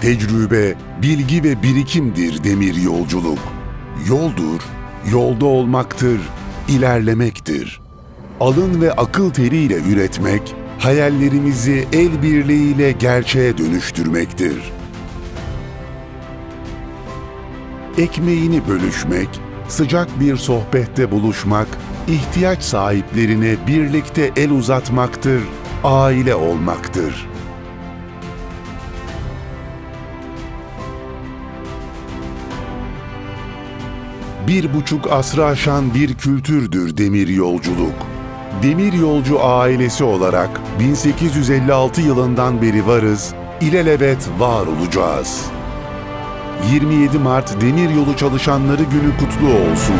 Tecrübe, bilgi ve birikimdir demir yolculuk. Yoldur, yolda olmaktır, ilerlemektir. Alın ve akıl teriyle üretmek, hayallerimizi el birliğiyle gerçeğe dönüştürmektir. Ekmeğini bölüşmek, sıcak bir sohbette buluşmak, ihtiyaç sahiplerine birlikte el uzatmaktır, aile olmaktır. Bir buçuk asra aşan bir kültürdür demir yolculuk. Demir yolcu ailesi olarak 1856 yılından beri varız, ilelebet var olacağız. 27 Mart Demir Yolu Çalışanları Günü kutlu olsun.